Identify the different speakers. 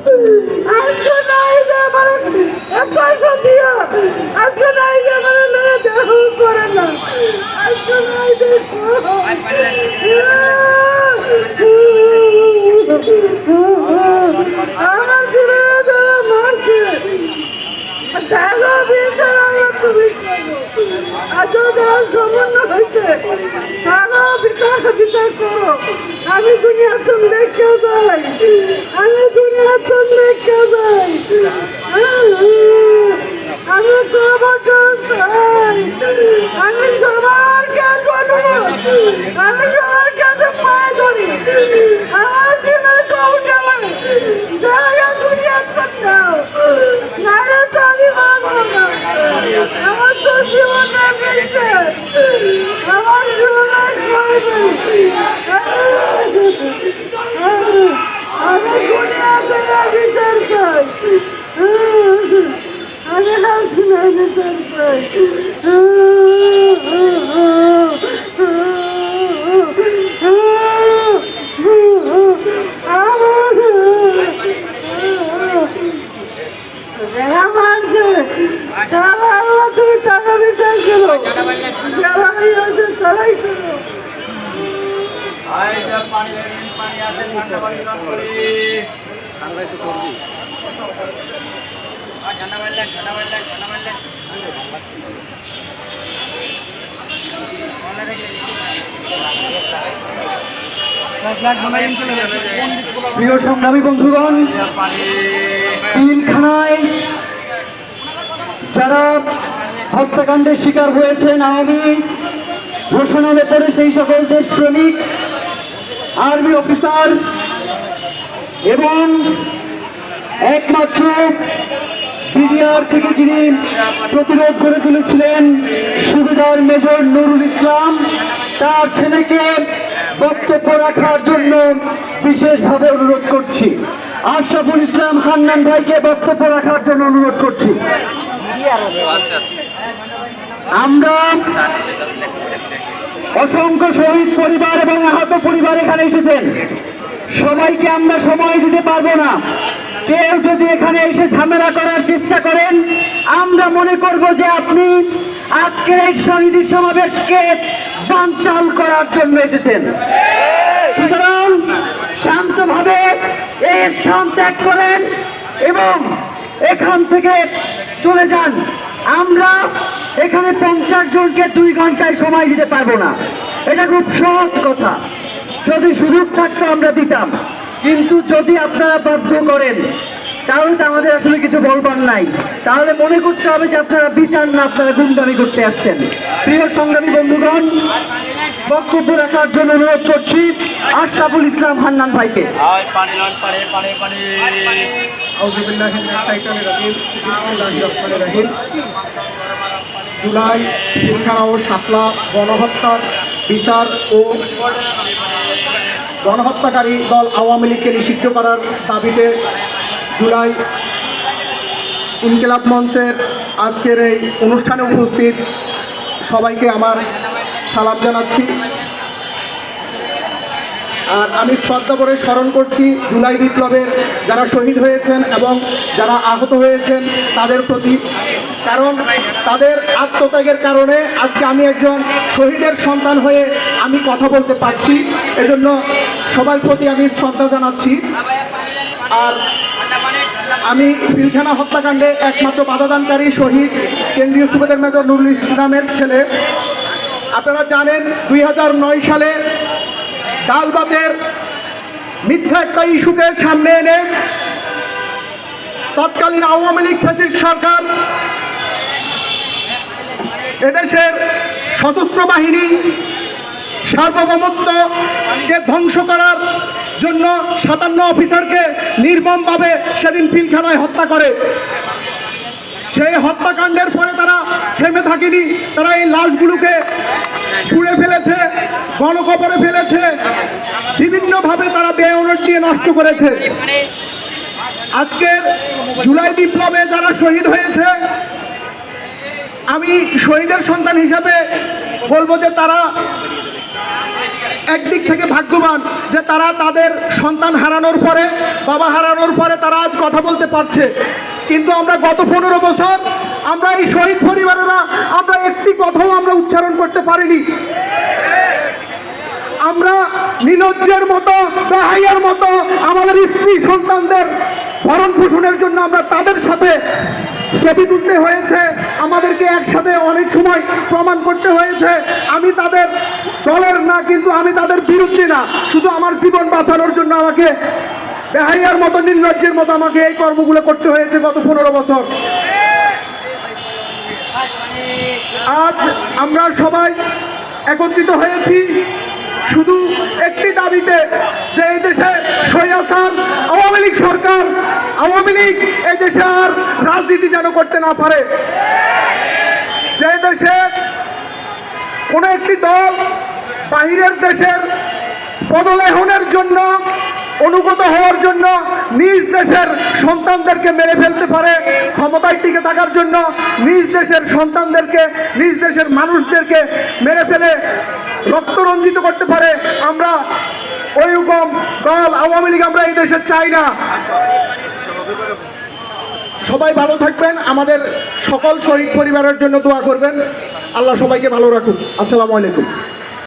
Speaker 1: আজকে নাই যে আমার পয়সা দিয়া। আজকে নাই যে আমার লেগে দেহ করে না। আজকে নাই দেখো আমার ছেলেরা যারা মারছে দেখো তুমি দেওয়ার সম্পন্ন হয়েছে।
Speaker 2: ঠান্ডা একটু করবি। ঠান্ডা মারলেন ঠান্ডা মারলেন ঠান্ডা মারলেন
Speaker 3: প্রিয় সংগ্রামী বন্ধুগণ পিলখানায় যারা হত্যাকাণ্ডের শিকার হয়েছেন আওয়ামী ঘোষণালে পরে সেই সকল দেশ শ্রমিক, আর্মি অফিসার এবং একমাত্র বিডিআর থেকে যিনি প্রতিরোধ করে তুলেছিলেন সুবিধার মেজর নুরুল ইসলাম, তার ছেলেকে বক্তব্য রাখার জন্য বিশেষভাবে অনুরোধ করছি। আশরাফুল ইসলাম হান্নান ভাইকে বক্তব্য রাখার জন্য অনুরোধ করছি। আমরা অসংখ্য শহীদ পরিবার এবং আহত পরিবার এখানে এসেছেন। সবাইকে আমরা সময় দিতে পারব না। কেউ যদি এখানে এসে ঝামেলা করার চেষ্টা করেন, আমরা মনে করব যে আপনি আজকের এই শহীদ সমাবেশকে বানচাল করার জন্য এসেছেন। সুতরাং শান্তভাবে এই স্থান ত্যাগ করেন এবং এখান থেকে চলে যান। আমরা এখানে পঞ্চাশ জনকে দুই ঘন্টায় সময় দিতে পারব না। এটা খুব সহজ কথা। যদি সুযোগ থাকতো আমরা দিতাম। কিন্তু যদি আপনারা বাধ্য করেন, তাহলে তো আমাদের আসলে কিছু বলবার নাই। তাহলে মনে করতে হবে যে আপনারা বিচার না, আপনারা গুন্ডামি করতে আসছেন। প্রিয় সংগ্রামী বন্ধুগণ, বক্তব্য রাখার জন্য অনুরোধ করছি আশরাফুল ইসলাম হান্নান ভাইকে।
Speaker 4: জুলাই ও শাপলা গণহত্যার বিচার ও গণহত্যাকারী দল আওয়ামী লীগকে নিষিদ্ধ করার দাবিতে জুলাই ইনকিলাব মঞ্চের আজকের এই অনুষ্ঠানে উপস্থিত সবাইকে আমার সালাম জানাচ্ছি। আর আমি শ্রদ্ধা করে স্মরণ করছি জুলাই বিপ্লবের যারা শহীদ হয়েছেন এবং যারা আহত হয়েছেন তাদের প্রতি। কারণ তাদের আত্মত্যাগের কারণে আজকে আমি একজন শহীদের সন্তান হয়ে আমি কথা বলতে পারছি। এজন্য সবার প্রতি আমি শ্রদ্ধা জানাচ্ছি। আর আমি পিলখানা হত্যাকাণ্ডে একমাত্র বাধাদানকারী শহীদ কেন্দ্রীয় সুবেদার মেজর নুরুল ইসলামের ছেলে। আপনারা জানেন দুই হাজার নয় সালে ডালবাতের মিথ্যা একটা ইস্যুকে সামনে এনে তৎকালীন আওয়ামী লীগ ফ্যাসিস্ট সরকার এদেশের সশস্ত্র বাহিনী সার্বভৌমত্বকে ধ্বংস করার জন্য সাতান্ন অফিসারকে নির্মমভাবে সেদিন পিলখানায় হত্যা করে। সেই হত্যাকাণ্ডের পরে তারা থেমে থাকেনি, তারা এই লাশগুলোকে পুড়ে ফেলেছে। গণকবরে ফেলেছে। বিভিন্নভাবে তারা বেয়নট দিয়ে নষ্ট করেছে। আজকের জুলাই বিপ্লবে যারা শহীদ হয়েছে, আমি শহীদের সন্তান হিসাবে বলব যে তারা একদিক থেকে ভাগ্যবান, যে তারা তাদের সন্তান হারানোর পরে, বাবা হারানোর পরে তারা আজ কথা বলতে পারছে। কিন্তু আমরা গত পনেরো বছর আমরা এই শহীদ পরিবারেরা, আমরা একটি কথাও আমরা উচ্চারণ করতে পারিনি। আমরা নিলজ্জের মতো, বেহাইয়ার মতো আমাদের স্ত্রী সন্তানদের ভরণ পোষণের জন্য আমরা তাদের সাথে ছবি তুলতে হয়েছে। আমাদেরকে একসাথে অনেক সময় প্রমাণ করতে হয়েছে। আমি তাদের দলের না, কিন্তু আমি তাদের বিরুদ্ধে না। শুধু আমার জীবন বাঁচানোর জন্য আমাকে বেহাইয়ার মতো নির্লজ্জের মতো আমাকে এই কর্মগুলো করতে হয়েছে গত পনেরো বছর। আজ আমরা সবাই একত্রিত হয়েছি। শুধু একটি দাবিতে যে এই দেশে সৈয়াসান আওয়ামী লীগ সরকার, আওয়ামী লীগ এই দেশে আর রাজনীতি যেন করতে না পারে। যে দেশে কোনো একটি দল বাহিরের দেশের পদলেহনের জন্য, অনুগত হওয়ার জন্য নিজ দেশের সন্তানদেরকে মেরে ফেলতে পারে, ক্ষমতায় টিকে থাকার জন্য নিজ দেশের সন্তানদেরকে, নিজ দেশের মানুষদেরকে মেরে ফেলে রক্ত রঞ্জিত করতে পারে, আমরা ওইরকম দল আওয়ামী লীগ আমরা এই দেশে চাই না। সবাই ভালো থাকবেন, আমাদের সকল শহীদ পরিবারের জন্য দোয়া করবেন। আল্লাহ সবাইকে ভালো রাখুন আসসালামু আলাইকুম।